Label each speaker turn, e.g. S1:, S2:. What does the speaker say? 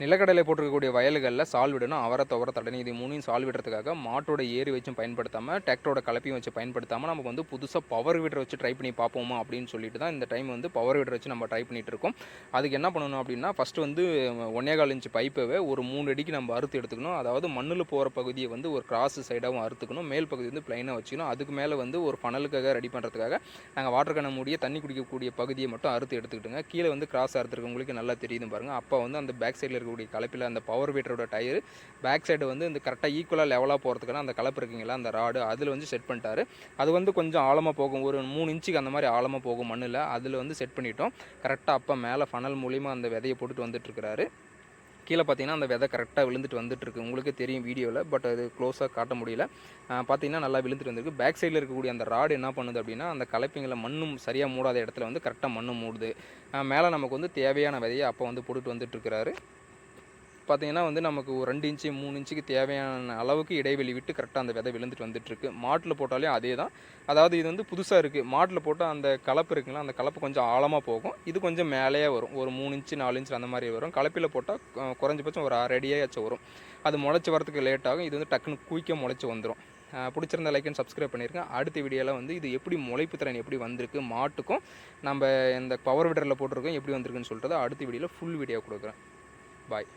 S1: நிலக்கடலை போட்டிருக்கக்கூடிய வயல்களில் சால் விடணும் அவரை துவர தடனி இது மூணையும் சால் விடுறதுக்காக மாட்டோட ஏரி வச்சும் பயன்படுத்தாமல் டிராக்டரோட கலப்பையும் வச்சு பயன்படுத்தாமல் நமக்கு வந்து புதுசாக பவர் வீடர் வச்சு ட்ரை பண்ணி பார்ப்போமா அப்படின்னு சொல்லிட்டு தான் இந்த டைம் வந்து பவர் வீடர் வச்சு நம்ம ட்ரை பண்ணிகிட்டு இருக்கோம். அதுக்கு என்ன பண்ணணும் அப்படின்னா ஃபஸ்ட்டு வந்து ஒன்னே கால் இன்ச்சு பைப்பை ஒரு மூணு அடிக்கு நம்ம அறுத்து எடுத்துக்கணும். அதாவது மண்ணில் போகிற பகுதியை வந்து ஒரு கிராஸ் சைடாகவும் அறுத்துக்கணும். மேல் பகுதி வந்து பிளைனாக வச்சுக்கணும். அதுக்கு மேலே வந்து ஒரு ஃபனலுக்காக ரெடி பண்ணுறதுக்காக நாங்கள் வாட்டர் கண்ண மூடிய தண்ணி குடிக்கக்கூடிய பகுதியை மட்டும் அறுத்து எடுத்துக்கிட்டுங்க. கீழே வந்து கிராஸ் அறுத்துருக்கவங்களுக்கு நல்லா தெரியுது பாருங்கள் அப்போ வந்து அந்த பேக் சைடில் இருக்கக்கூடிய கலப்பில் அந்த பவர் வீட்டரோட டயர் பேக் சைடு வந்து இந்த கரெக்டாக ஈக்குவலாக லெவலாக போகிறதுக்கான அந்த கலப்பு இருக்குங்களா? அந்த ராடு அதில் வந்து செட் பண்ணிட்டாரு. அது வந்து கொஞ்சம் ஆழமாக போகும். ஒரு மூணு இன்ச்சுக்கு அந்த மாதிரி ஆழமாக போகும் மண்ணில். அதில் வந்து செட் பண்ணிட்டோம். கரெக்டாக அப்போ மேலே ஃபனல் மூலிமா அந்த விதையை போட்டுட்டு வந்துட்டுருக்கிறாரு. கீழே பார்த்தீங்கன்னா அந்த விதை கரெக்டாக விழுந்துட்டு வந்துட்டு இருக்கு உங்களுக்கு தெரியும் வீடியோவில் பட் அது க்ளோஸாக காட்ட முடியல. பார்த்தீங்கன்னா நல்லா விழுந்துட்டு வந்திருக்கு. பேக் சைடில் இருக்கக்கூடிய அந்த ராடு என்ன பண்ணுது அப்படின்னா அந்த கலப்பிங்களை மண்ணும் சரியாக மூடாத இடத்துல வந்து கரெக்டாக மண்ணும் மூடுது. மேலே நமக்கு வந்து தேவையான விதையை அப்போ வந்து போட்டுட்டு வந்துட்டு இருக்கிறாரு பார்த்தீங்கன்னா வந்து நமக்கு ஒரு ரெண்டு இன்ச்சு மூணு இன்ச்சுக்கு தேவையான அளவுக்கு இடைவெளி விட்டு கரெக்டாக அந்த விதை விழுந்துட்டு வந்துட்டுருக்கு. மாட்டில் போட்டாலே அதே தான் அதாவது இது வந்து புதுசாக இருக்குது மாட்டில் போட்டால் அந்த கலப்பு இருக்குங்களா அந்த கலப்பு கொஞ்சம் ஆழமாக போகும். இது கொஞ்சம் மேலேயே வரும். ஒரு மூணு இன்ச்சு நாலு இன்ச்சு அந்த மாதிரி வரும். கலப்பில் போட்டால் குறைஞ்சபட்சம் ஒரு அரை அடியாச்சும் வரும். அது முளைச்சி வரதுக்கு லேட் ஆகும். இது வந்து டக்குன்னு குயிக்க முளைச்சி வந்துடும் பிடிச்சிருந்த லைக் அண்ட் சப்ஸ்கிரைப் பண்ணியிருக்கேன் அடுத்த வீடியோவில் வந்து இது எப்படி முளைப்பு திறன் எப்படி வந்திருக்கு மாட்டுக்கும் நம்ம இந்த பவர் விடரில் போட்டிருக்கோம் எப்படி வந்திருக்குன்னு சொல்கிறத அடுத்த வீடியோவில் ஃபுல் வீடியோ கொடுக்குறேன். பாய்